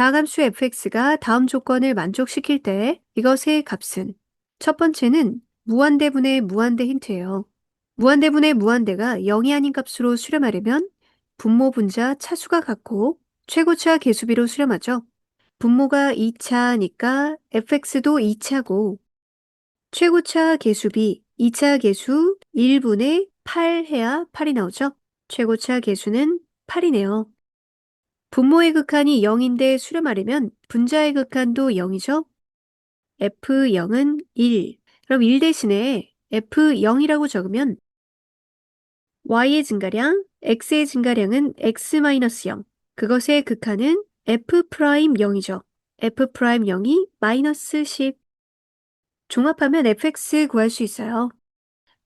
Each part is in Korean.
다함수 fx가 다음 조건을 만족시킬 때 이것의 값은 첫 번째는 무한대분의 무한대 힌트예요. 무한대분의 무한대가 0이 아닌 값으로 수렴하려면 분모 분자 차수가 같고 최고차 개수비로 수렴하죠. 분모가 2차니까 fx도 2차고 최고차 개수비 2차 개수 1분의 8 해야 8이 나오죠. 최고차 개수는 8이네요. 분모의 극한이 0인데 수렴하려면 분자의 극한도 0이죠. F0은 1. 그럼 1 대신에 F0이라고 적으면 y의 증가량, x의 증가량은 x-0. 그것의 극한은 f'0이죠. f'0이 마이너스 10. 종합하면 fx 구할 수 있어요.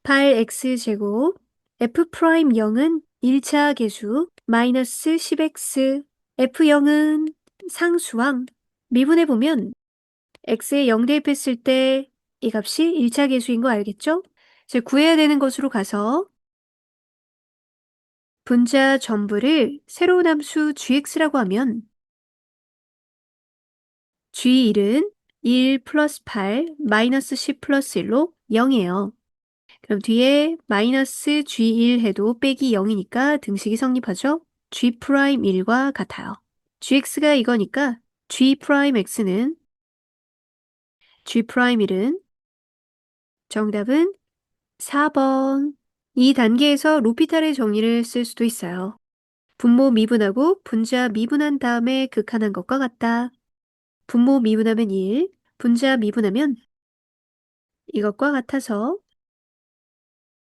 8x제곱 f'0은 1차 개수 마이너스 10x f0은 상수항 미분해 보면 x에 0 대입했을 때 이 값이 1차 개수인 거 알겠죠? 이제 구해야 되는 것으로 가서 분자 전부를 새로운 함수 gx라고 하면 g1은 1 플러스 8 마이너스 10 플러스 1로 0이에요. 그럼 뒤에 마이너스 g1 해도 빼기 0이니까 등식이 성립하죠? G'1과 같아요. gx가 이거니까 g'x는 g'1은 정답은 4번. 이 단계에서 로피탈의 정리를 쓸 수도 있어요. 분모 미분하고 분자 미분한 다음에 극한한 것과 같다. 분모 미분하면 1, 분자 미분하면 이것과 같아서